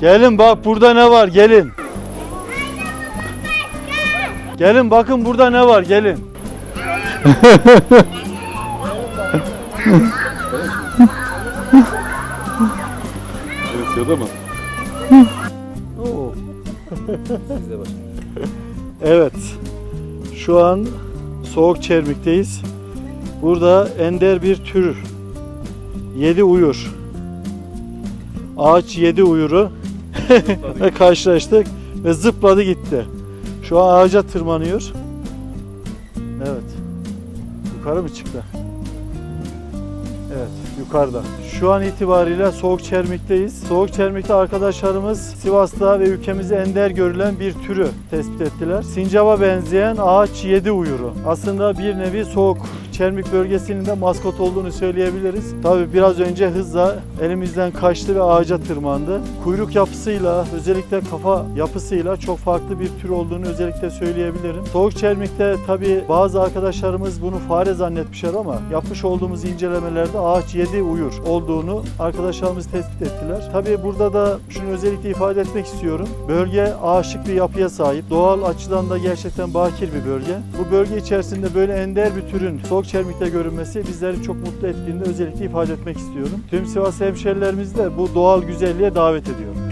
Gelin bak burada ne var gelin. Gelin bakın burada ne var gelin. Siyada mı? Oo. Evet. Şu an soğuk çermikteyiz. Burada ender bir tür. Yedi uyur. Ağaç yedi uyuru ve karşılaştık ve zıpladı gitti. Şu an ağaca tırmanıyor. Evet. Yukarı mı çıktı? Evet, yukarıda. Şu an itibariyle Soğuk Çermik'teyiz. Soğuk Çermik'te arkadaşlarımız Sivas'ta ve ülkemizde ender görülen bir türü tespit ettiler. Sincaba benzeyen ağaç yedi uyuru. Aslında bir nevi Soğuk Çermik bölgesinin de maskot olduğunu söyleyebiliriz. Tabi biraz önce hızla elimizden kaçtı ve ağaca tırmandı. Kuyruk yapısıyla özellikle kafa yapısıyla çok farklı bir tür olduğunu özellikle söyleyebilirim. Soğuk Çermik'te tabi bazı arkadaşlarımız bunu fare zannetmişler ama yapmış olduğumuz incelemelerde ağaç yedi uyur olduğunu arkadaşlarımız tespit ettiler. Tabi burada da şunu özellikle ifade etmek istiyorum. Bölge ağaçlık bir yapıya sahip. Doğal açıdan da gerçekten bakir bir bölge. Bu bölge içerisinde böyle ender bir türün soğuk çermikte görünmesi bizleri çok mutlu ettiğini özellikle ifade etmek istiyorum. Tüm Sivas hemşerilerimizi de bu doğal güzelliğe davet ediyorum.